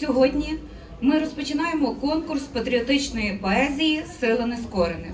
Сьогодні ми розпочинаємо конкурс патріотичної поезії Сила нескорених.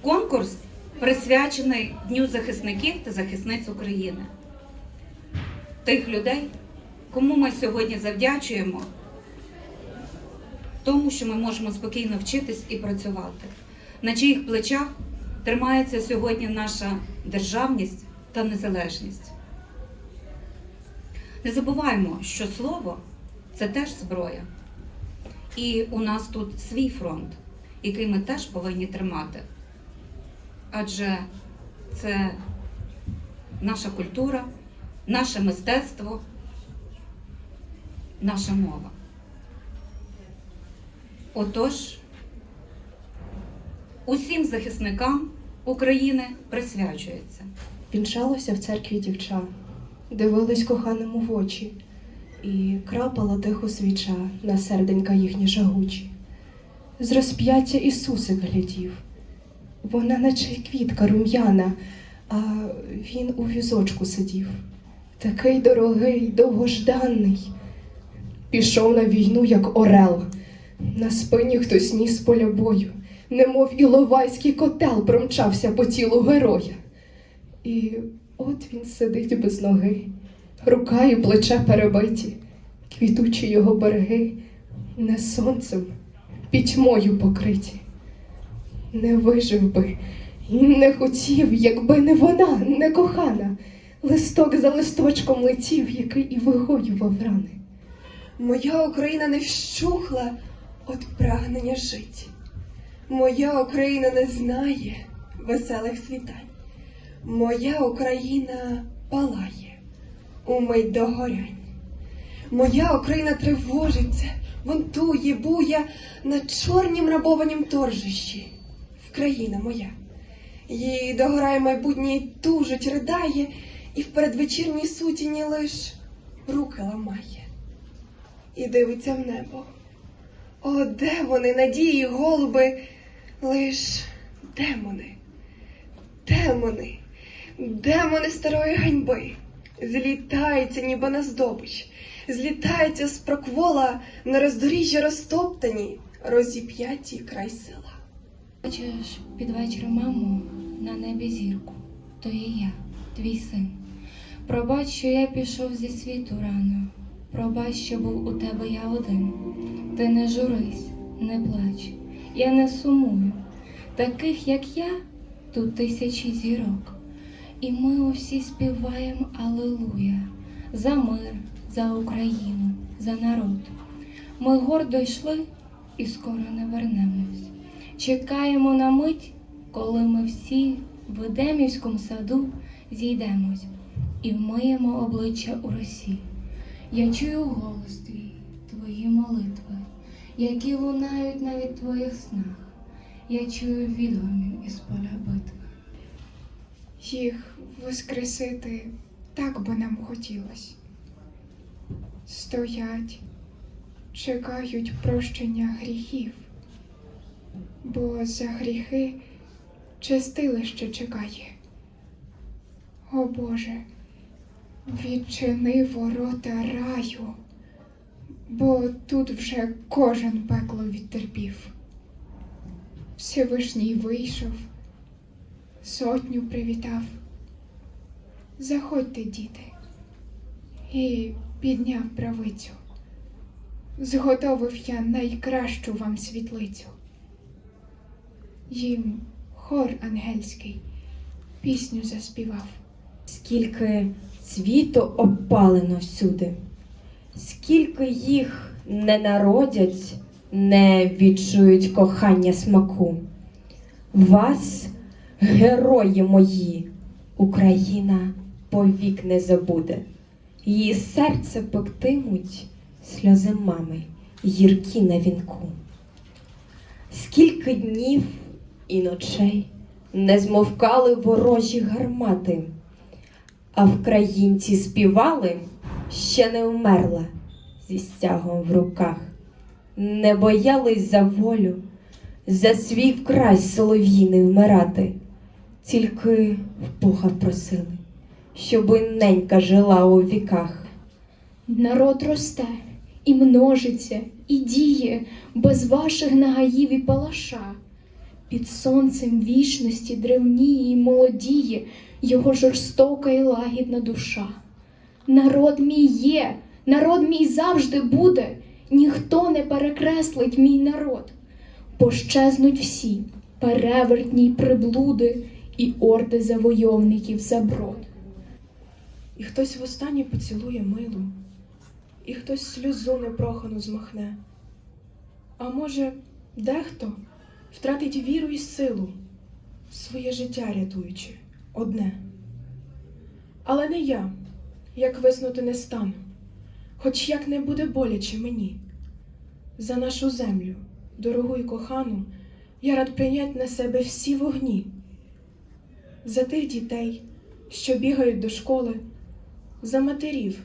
Конкурс присвячений Дню захисників та захисниць України. Тих людей, кому ми сьогодні завдячуємо, тому що ми можемо спокійно вчитись і працювати, на чиїх плечах тримається сьогодні наша державність та незалежність. Не забуваємо, що слово це теж зброя. І у нас тут свій фронт, який ми теж повинні тримати. Адже це наша культура, наше мистецтво, наша мова. Отож, усім захисникам України присвячується. Вінчалося в церкві дівча, дивились коханому в очі, і крапала тихо свіча на серденька їхні жагучі. З розп'яття Ісусик глядів. Вона, наче квітка рум'яна, а він у візочку сидів. Такий дорогий, довгожданий. Пішов на війну, як орел. На спині хтось ніс поля бою, немов іловайський котел промчався по тілу героя. І от він сидить без ноги, рука і плече перебиті, квітучі його береги не сонцем, пітьмою покриті. Не вижив би і не хотів, якби не вона, не кохана, листок за листочком летів, який і вигоював рани. Моя Україна не вщухла від прагнення жить. Моя Україна не знає веселих світань. Моя Україна палає у мить догорянь. Моя Україна тривожиться, бунтує, буя на чорнім рабованім торжищі. Вкраїна моя. Їй догорає майбутнє, тужить, ридає, і в передвечірній сутіні лиш руки ламає і дивиться в небо. О, де вони, надії, голуби, лиш демони, демони, демони старої ганьби, злітаються, ніби на здобич, злітаються з проквола на роздоріжжя розтоптані, розіп'яті край села. Бачиш під вечір маму на небі зірку, то є я, твій син. Пробач, що я пішов зі світу рано. Пробач, що був у тебе я один. Ти не журись, не плач, я не сумую. Таких, як я, тут тисячі зірок. І ми усі співаємо Алилуя за мир, за Україну, за народ. Ми гордо йшли і скоро не вернемось. Чекаємо на мить, коли ми всі в Едемівському саду зійдемось і вмиємо обличчя у росі. Я чую голос твій, твої молитви, які лунають навіть в твоїх снах. Я чую відгомін із поля битви. Їх воскресити так би нам хотілось. Стоять, чекають прощення гріхів, бо за гріхи чистилище чекає. О Боже, відчини ворота раю, бо тут вже кожен пекло відтерпів. Всевишній вийшов сотню привітав. Заходьте, діти, і підняв правицю. Зготовив я найкращу вам світлицю. Їм хор ангельський пісню заспівав. Скільки світу обпалено всюди, скільки їх не народять, не відчують кохання смаку. Вас, герої мої, Україна повік не забуде. Її серце пектимуть сльози мами, гіркі на вінку. Скільки днів і ночей не змовкали ворожі гармати, а вкраїнці співали, ще не вмерла зі стягом в руках, не боялись за волю, за свій вкрай солов'їний вмирати, тільки в Бога просили, щоби ненька жила у віках. Народ росте і множиться, і діє без ваших нагаїв і палаша. Під сонцем вічності древніє і молодіє його жорстока і лагідна душа. Народ мій є, народ мій завжди буде, ніхто не перекреслить мій народ. Пощезнуть всі перевертні й приблуди і орди завойовників заброд. І хтось востаннє поцілує милу, і хтось сльозу непрохану змахне. А може, дехто втратить віру і силу, своє життя рятуючи одне. Але не я, як виснути не стану, хоч як не буде боляче мені. За нашу землю, дорогу й кохану, я рад прийнять на себе всі вогні. За тих дітей, що бігають до школи, за матерів,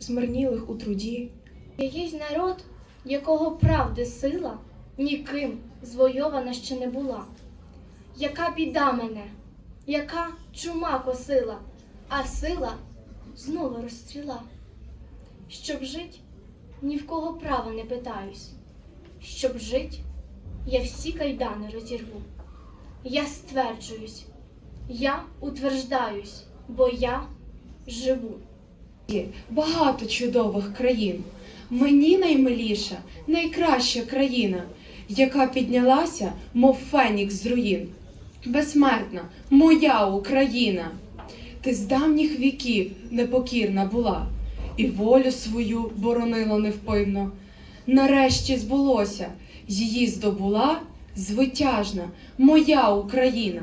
змарнілих у труді, Якийсь народ, якого правди сила ніким звойована ще не була. Яка біда мене, яка чума косила, а сила знову розцвіла. Щоб жить, ні в кого права не питаюсь. Щоб жить, я всі кайдани розірву. Я стверджуюсь, я утверждаюсь, бо я живу. багато чудових країн. Мені наймиліша, найкраща країна, яка піднялася, мов фенікс з руїн. Безсмертна, моя Україна. Ти з давніх віків непокірна була, і волю свою боронила невпинно. Нарешті збулося, її здобула звитяжна, моя Україна.